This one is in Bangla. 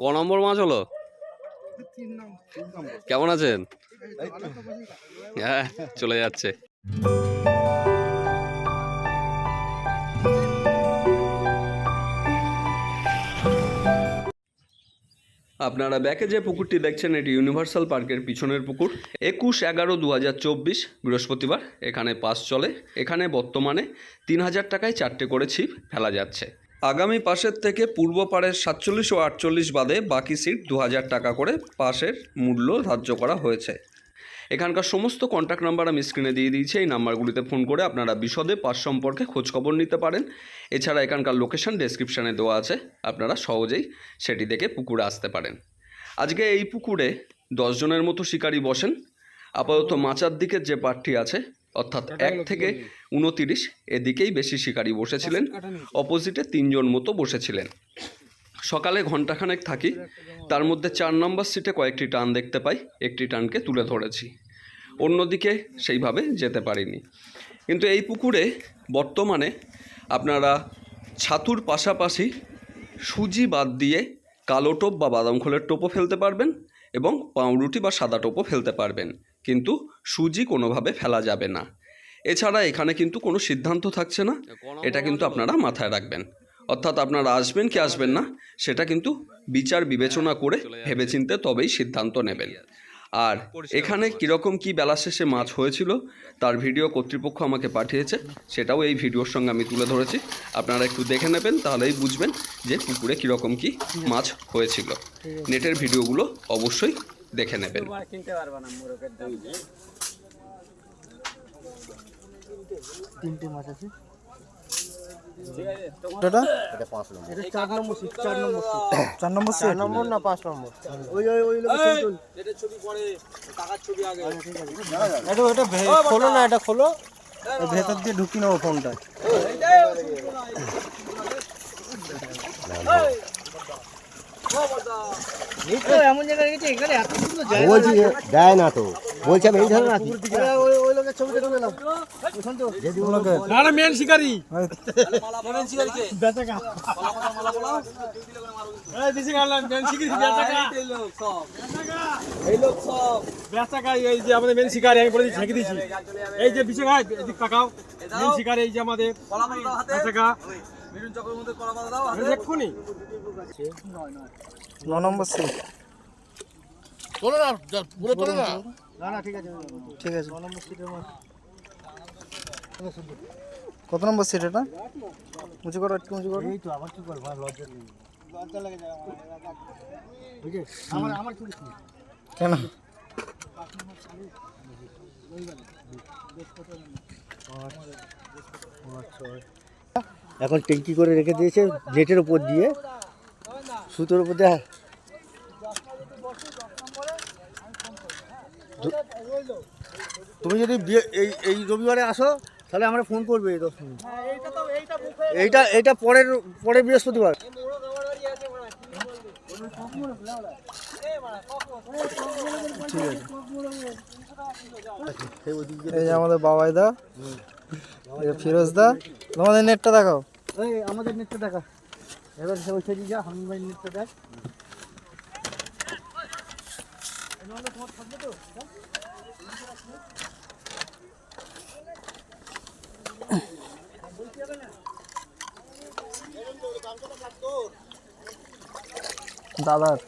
ক নম্বর মাছ হলো? কেমন আছেন? হ্যাঁ চলে যাচ্ছে। আপনারা ব্যাকে যে পুকুরটি দেখছেন এটি ইউনিভার্সাল পার্কের পিছনের পুকুর। একুশ এগারো দু হাজার চব্বিশ বৃহস্পতিবার। এখানে পাস চলে। এখানে বর্তমানে তিন হাজার টাকায় চারটে করে ছিপ ফেলা যাচ্ছে। আগামী পাশের থেকে পূর্ব পাড়ের সাতচল্লিশ ও আটচল্লিশ বাদে বাকি সিট দু হাজার টাকা করে পাশের মূল্য ধার্য করা হয়েছে। এখানকার সমস্ত কন্ট্যাক্ট নাম্বার আমি স্ক্রিনে দিয়ে দিয়েছি, এই নাম্বারগুলিতে ফোন করে আপনারা বিশদে পাস সম্পর্কে খোঁজখবর নিতে পারেন। এছাড়া এখানকার লোকেশন ডেসক্রিপশানে দেওয়া আছে, আপনারা সহজেই সেটি দেখে পুকুরে আসতে পারেন। আজকে এই পুকুরে দশজনের মতো শিকারী বসেন। আপাতত মাচার দিকের যে পার্টটি আছে অর্থাৎ এক থেকে উনতিরিশ এদিকেই বেশি শিকারী বসেছিলেন। অপোজিটে তিনজন মতো বসেছিলেন। সকালে ঘন্টাখানেক থাকি তার মধ্যে চার নম্বর সিটে কয়েকটি টান দেখতে পাই একটি টানকে তুলে ধরেছি। অন্যদিকে সেইভাবে যেতে পারিনি। কিন্তু এই পুকুরে বর্তমানে আপনারা ছাতুর পাশাপাশি সুজি বাদ দিয়ে কালো টোপ বা বাদাম খোলের টোপও ফেলতে পারবেন এবং পাউরুটি বা সাদা টোপও ফেলতে পারবেন। কিন্তু সুজি কোনোভাবে ফেলা যাবে না। এছাড়া এখানে কিন্তু কোনো সিদ্ধান্ত থাকছে না। এটা কিন্তু আপনারা মাথায় রাখবেন। অর্থাৎ আপনারা আসবেন কি আসবেন না সেটা কিন্তু বিচার বিবেচনা করে ভেবেচিন্তে তবেই সিদ্ধান্ত নেবেন। আর এখানে কীরকম কি বেলা শেষে মাছ হয়েছিল তার ভিডিও কর্তৃপক্ষ আমাকে পাঠিয়েছে। সেটাও এই ভিডিওর সঙ্গে আমি তুলে ধরেছি। আপনারা একটু দেখে নেবেন তাহলেই বুঝবেন যে পুকুরে কীরকম কি মাছ হয়েছিল। নেটের ভিডিওগুলো অবশ্যই দেখে নেবেন। কিনতে পারবা না মোরগের দাম। তিনটে মাছ আছে। খোলো না এটা খোলো। ভেতর দিয়ে ঢুকি নেব ফোনটা বলছি দেয় না তো। বলছি আমি এই ধরনের আছি। মেন শিকারি। এই দিছি গালাম মেন শিকারি বেচাকা। এই লোক সব। এই লোক সব। বেচাকা এই যে আমাদের মেন শিকারি আমি বলে দিচ্ছি ছেঁকে দিয়েছি। এই যে বিশে ভাই এদিক তাকাও। মেন শিকারি এই যে আমাদের মিঠুন কলা দাও ন নম্বর সিট না না ঠিক আছে ঠিক আছে ন নম্বর সিটের মাছ কত নম্বর সিট এটা উঁচু করো একটু উঁচু করো এই তো আবার কি করব লজ্জা নেই লজ্জা লাগে যায় আমার আমার আমার কেন এখন ট্যাঙ্কি করে রেখে দিয়েছে, নেটের উপর দিয়ে। সুতোর উপর দিয়ে দু- তুমি যদি এই এই রবিবারে আসো, তাহলে আমরা ফোন করবে এই দশ এইটা এইটা পরের পরের বৃহস্পতিবার। ঠিক আছে আমাদের বাবাই দা এই যে ফিরোজ দা তোমাদের নেটটা দেখাও। এই আমাদের নেটটা দেখা। এবার সে সেদিকে যা হামিদ ভাই নেটটা দেখ। দাদার।